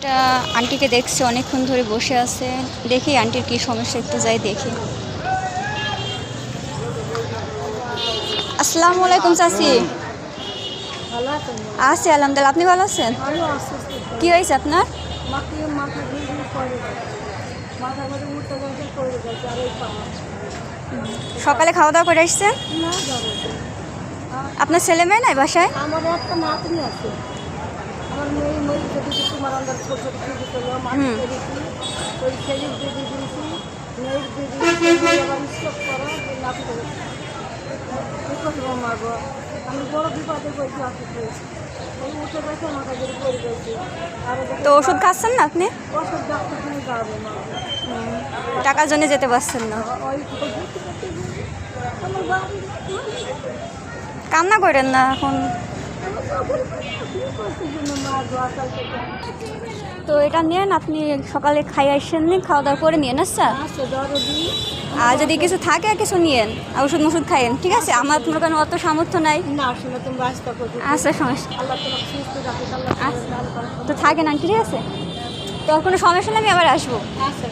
একটা আন্টিকে দেখছি অনেকক্ষণ ধরে বসে আছে। দেখি আন্টির কি সমস্যা একটু যাই দেখি। আসসালামু আলাইকুম চাচি। আছি আলহামদুলিল্লাহ। আপনি ভালো আছেন? কি হয়েছে আপনার? সকালে খাওয়া দাওয়া করে আসছেন? আপনার ছেলে মেয়ে নাই বাসায়? আমার একটা নাতনি আছে। আমার মেয়ে ছোট ছোট। ওই ছেলের দিয়েছি মেয়ের আবার করা করে। কি করব আমি বড় বিপদে হয়েছি তো ওষুধ খাচ্ছেন না আপনি? টাকার জন্য যেতে পারছেন না। কান্না করেন না এখন। তো এটা নেন আপনি সকালে খাই আসেননি খাওয়া দাওয়া করে নিয়েন আচ্ছা? আর যদি কিছু থাকে কিছু নিয়েন ওষুধ মষুধ খাইয়েন ঠিক আছে? আমার মনে করেন অত সামর্থ্য নাই। না আচ্ছা সমস্যা। আল্লাহ তো থাকেন আন্টি ঠিক আছে? তো কোনো সমস্যা নেই আমি আবার আসব। আচ্ছা